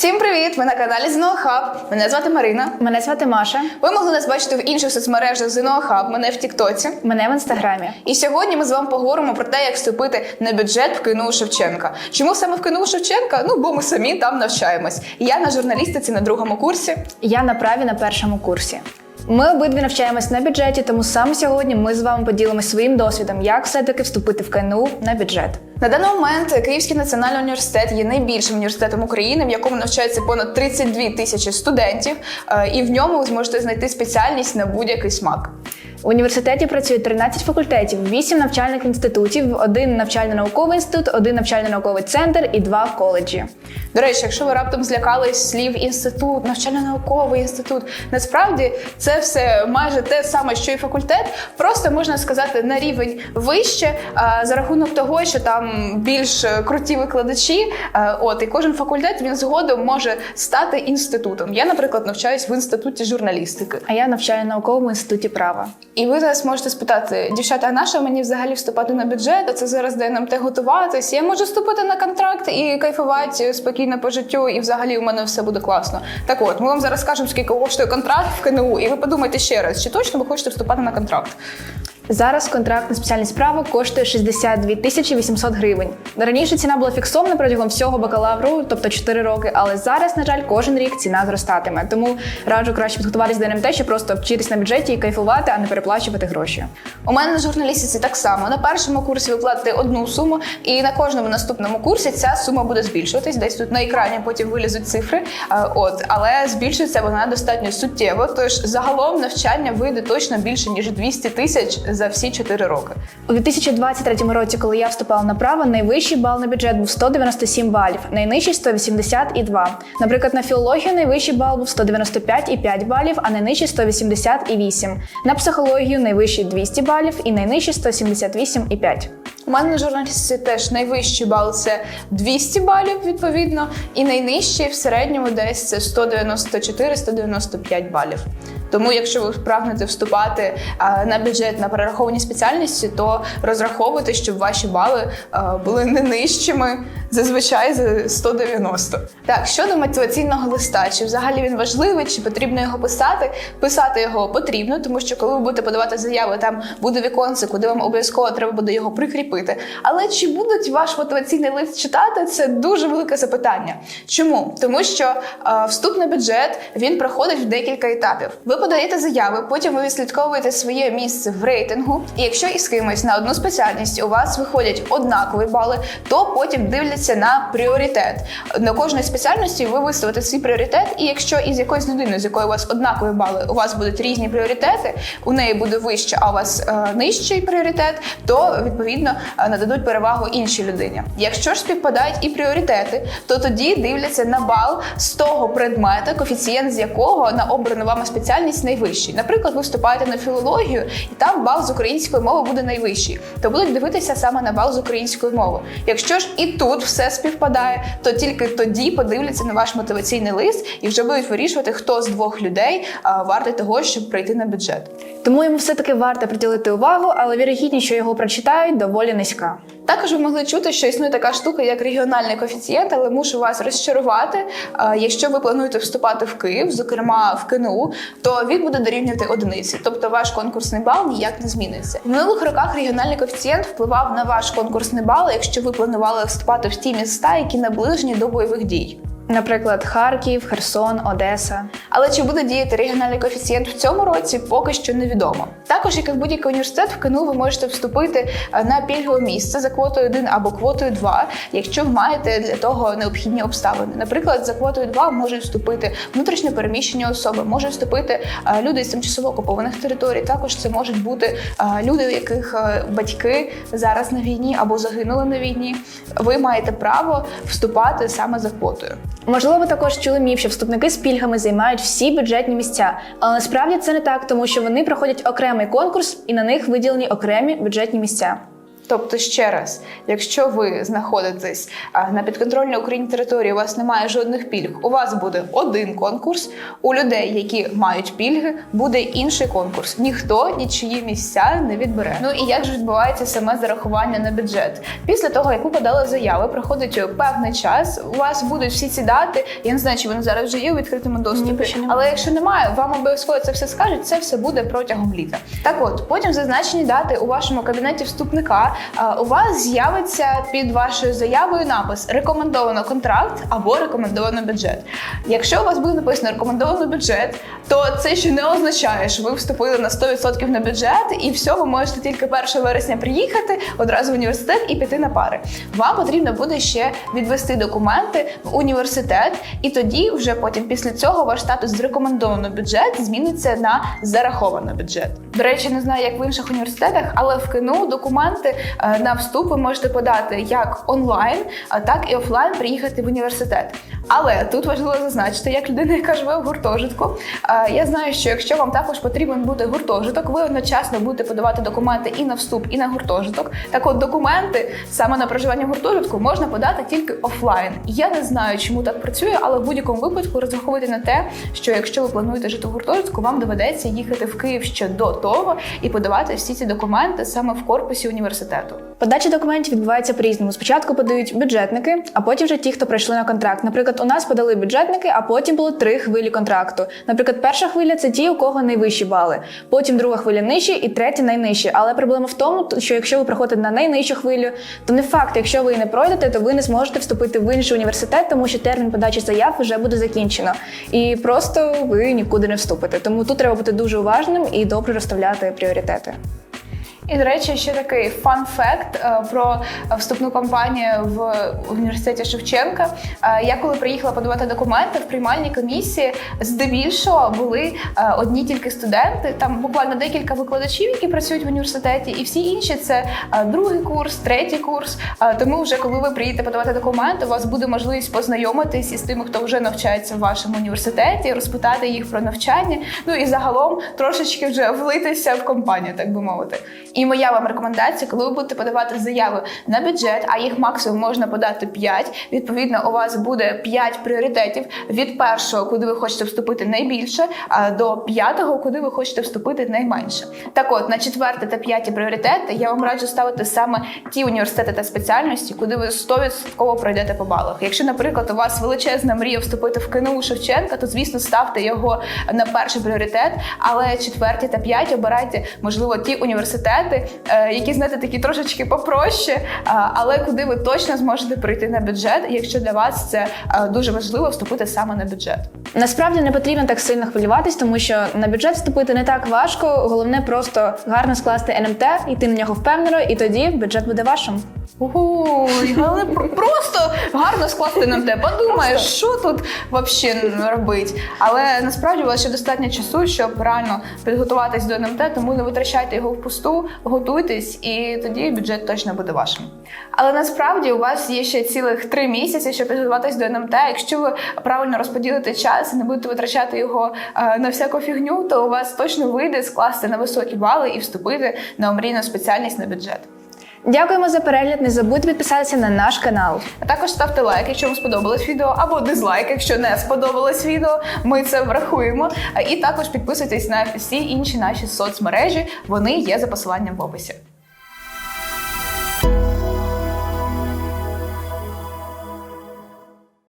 Всім привіт! Ви на каналі ЗНО Хаб. Мене звати Марина. Мене звати Маша. Ви могли нас бачити в інших соцмережах ЗНО Хаб, мене в Тіктоці. Мене в інстаграмі. І сьогодні ми з вами поговоримо про те, як вступити на бюджет в КНУ Шевченка. Чому саме в КНУ Шевченка? Ну бо ми самі там навчаємось. Я на журналістиці на другому курсі. Я на праві на першому курсі. Ми обидві навчаємось на бюджеті, тому саме сьогодні ми з вами поділимось своїм досвідом, як все-таки вступити в КНУ на бюджет. На даний момент Київський національний університет є найбільшим університетом України, в якому навчається понад 32 тисячі студентів, Е, і в ньому ви зможете знайти спеціальність на будь-який смак. В університеті працює 13 факультетів, 8 навчальних інститутів, один навчально-науковий інститут, один навчально-науковий центр і два коледжі. До речі, якщо ви раптом злякались слів інститут, навчально-науковий інститут, насправді це все майже те саме, що і факультет. Просто можна сказати на рівень вище а, за рахунок того, що там більш е, круті викладачі. е, От і кожен факультет він згодом може стати інститутом. Я, наприклад, навчаюсь в інституті журналістики. А я навчаю в науковому інституті права. І ви зараз можете спитати, дівчата, а наша мені взагалі вступати на бюджет? А Це зараз де нам те готуватись. Я можу вступити на контракт і кайфувати спокійно по життю, і взагалі у мене все буде класно. Так от, ми вам зараз скажемо, скільки коштує контракт в КНУ, і ви подумайте ще раз, чи точно ви хочете вступати на контракт. Зараз контракт на спеціальність права коштує 62 тисячі 800 гривень. Раніше ціна була фіксована протягом всього бакалавру, тобто 4 роки, але зараз, на жаль, кожен рік ціна зростатиме. Тому раджу краще підготуватись до НМТ, щоб просто вчитись на бюджеті і кайфувати, а не переплачувати гроші. У мене на журналістиці так само. На першому курсі ви платите одну суму, і на кожному наступному курсі ця сума буде збільшуватись. Десь тут на екрані потім вилізуть цифри. Е, От, але збільшується вона достатньо суттєво. Тож загалом навчання вийде точно більше ніж 200 тисяч за всі 4 роки. У 2023 році, коли я вступала на право, найвищий бал на бюджет був 197 балів, найнижчий 182. Наприклад, на філологію найвищий бал був 195,5 балів, а найнижчий 188. На психологію найвищий 200 балів і найнижчий 178,5. У мене на журналістиці теж найвищий бал це 200 балів, відповідно, і найнижчий в середньому десь це 194-195 балів. Тому, якщо ви прагнете вступати на бюджет на перераховані спеціальності, то розраховуйте, щоб ваші бали були не нижчими зазвичай за 190. Так, щодо мотиваційного листа, чи взагалі він важливий, чи потрібно його писати? Писати його потрібно, тому що коли ви будете подавати заяву, там буде віконце, куди вам обов'язково треба буде його прикріпити. Але чи будуть ваш мотиваційний лист читати? Це дуже велике запитання. Чому? Тому що е, вступ на бюджет він проходить в декілька етапів. Ви подаєте заяви, потім ви відслідковуєте своє місце в рейтингу. І якщо із кимось на одну спеціальність у вас виходять однакові бали, то потім дивляться на пріоритет. На кожній спеціальності ви виставите свій пріоритет, і якщо із якоюсь людиною, з якою у вас однакові бали, у вас будуть різні пріоритети, у неї буде вище, а у вас е, нижчий пріоритет, то відповідно е, нададуть перевагу іншій людині. Якщо ж співпадають і пріоритети, то тоді дивляться на бал з того предмета, коефіцієнт з якого на обрану вами спеціальність найвищий. Наприклад, ви вступаєте на філологію, і там бал з української мови буде найвищий. То будуть дивитися саме на бал з української мови. Якщо ж і тут все співпадає, то тільки тоді подивляться на ваш мотиваційний лист і вже будуть вирішувати, хто з двох людей вартий того, щоб прийти на бюджет. Тому йому все-таки варто приділити увагу, але вірогідність, що його прочитають, доволі низька. Також ви могли чути, що існує така штука, як регіональний коефіцієнт, але мушу вас розчарувати. Е, Якщо ви плануєте вступати в Київ, зокрема в КНУ, то він буде дорівнювати одиниці, тобто ваш конкурсний бал ніяк не зміниться. В минулих роках регіональний коефіцієнт впливав на ваш конкурсний бал, якщо ви планували вступати в ті міста, які наближені до бойових дій. Наприклад, Харків, Херсон, Одеса. Але чи буде діяти регіональний коефіцієнт в цьому році, поки що невідомо. Також, як і в будь-який університет, в КНУ ви можете вступити е, на пільгове місце за квотою 1 або квотою 2, якщо маєте для того необхідні обставини. Наприклад, за квотою 2 можуть вступити внутрішньо переміщені особи, можуть вступити е, люди з тимчасово окупованих територій. Також це можуть бути е, люди, у яких батьки зараз на війні або загинули на війні. Ви маєте право вступати саме за квотою. Можливо, ви також чули міф, що вступники з пільгами займають всі бюджетні місця, але насправді це не так, тому що вони проходять окремий конкурс і на них виділені окремі бюджетні місця. Тобто, ще раз, якщо ви знаходитесь на підконтрольній Україні території, у вас немає жодних пільг, у вас буде один конкурс. У людей, які мають пільги, буде інший конкурс. Ніхто нічиї місця не відбере. Ну і як же відбувається саме зарахування на бюджет? Після того, як ви подали заяви, проходить певний час. У вас будуть всі ці дати. Я не знаю, чи вони зараз вже є у відкритому доступі, немає. але якщо немає, вам обов'язково це все скажуть. Це все буде протягом літа. Так от, потім зазначені дати у вашому кабінеті вступника. У вас з'явиться під вашою заявою напис рекомендовано контракт або рекомендовано бюджет. Якщо у вас буде написано рекомендовано бюджет, то це ще не означає, що ви вступили на 100% на бюджет, і все, ви можете тільки 1 вересня приїхати одразу в університет і піти на пари. Вам потрібно буде ще відвести документи в університет, і тоді, вже потім після цього, ваш статус з рекомендовано бюджет зміниться на зараховано бюджет. До речі, не знаю, як в інших університетах, але в КНУ документи на вступ ви можете подати як онлайн, а так і офлайн приїхати в університет. Але тут важливо зазначити, як людина, яка живе в гуртожитку. е, Я знаю, що якщо вам також потрібен буде гуртожиток, ви одночасно будете подавати документи і на вступ, і на гуртожиток. Так от документи саме на проживання в гуртожитку можна подати тільки офлайн. Я не знаю, чому так працює, але в будь-якому випадку розраховуйте на те, що якщо ви плануєте жити в гуртожитку, вам доведеться їхати в Київ ще до того і подавати всі ці документи саме в корпусі університету. Подача документів відбувається по-різному. Спочатку подають бюджетники, а потім вже ті, хто прийшли на контракт. Наприклад, у нас подали бюджетники, а потім було три хвилі контракту. Наприклад, перша хвиля це ті, у кого найвищі бали. Потім друга хвиля нижчі і третя найнижчі. Але проблема в тому, що якщо ви приходите на найнижчу хвилю, то не факт, якщо ви не пройдете, то ви не зможете вступити в інший університет, тому що термін подачі заяв вже буде закінчено. І просто ви нікуди не вступите. Тому тут треба бути дуже уважним і добре розставляти пріоритети. І, до речі, ще такий фан-факт е, про вступну кампанію в університеті Шевченка. Е, Я коли приїхала подавати документи в приймальній комісії, здебільшого були е, одні тільки студенти. Там буквально декілька викладачів, які працюють в університеті, і всі інші це другий курс, третій курс. Тому вже коли ви приїдете подавати документи, у вас буде можливість познайомитись із тими, хто вже навчається в вашому університеті, розпитати їх про навчання. Ну і загалом трошечки вже влитися в компанію, так би мовити. І моя вам рекомендація, коли ви будете подавати заяви на бюджет, а їх максимум можна подати 5, Відповідно, у вас буде 5 пріоритетів від першого, куди ви хочете вступити найбільше, до п'ятого, куди ви хочете вступити найменше. Так от на четверте та п'яті пріоритети я вам раджу ставити саме ті університети та спеціальності, куди ви 100% пройдете по балах. Якщо, наприклад, у вас величезна мрія вступити в КНУ Шевченка, то звісно ставте його на перший пріоритет. Але четверті та п'яті обирайте, можливо, ті університети, е, які знаєте, такі трошечки попроще, а, але куди ви точно зможете прийти на бюджет, якщо для вас це е, дуже важливо вступити саме на бюджет. Насправді не потрібно так сильно хвилюватись, тому що на бюджет вступити не так важко. Головне просто гарно скласти НМТ, йти на нього впевнено, і тоді бюджет буде вашим. Ой, але просто гарно скласти нам те. Подумаєш, що тут взагалі робить. Але насправді у вас ще достатньо часу, щоб реально підготуватись до НМТ, тому не витрачайте його впусту, готуйтесь, і тоді бюджет точно буде вашим. Але насправді у вас є ще цілих три місяці, щоб підготуватись до НМТ. Якщо ви правильно розподілите час і не будете витрачати його е, на всяку фігню, то у вас точно вийде скласти на високі бали і вступити на омрійну спеціальність на бюджет. Дякуємо за перегляд. Не забудьте підписатися на наш канал. А також ставте лайк, якщо вам сподобалось відео, або дизлайк, якщо не сподобалось відео. Ми це врахуємо. І також підписуйтесь на всі інші наші соцмережі. Вони є за посиланням в описі.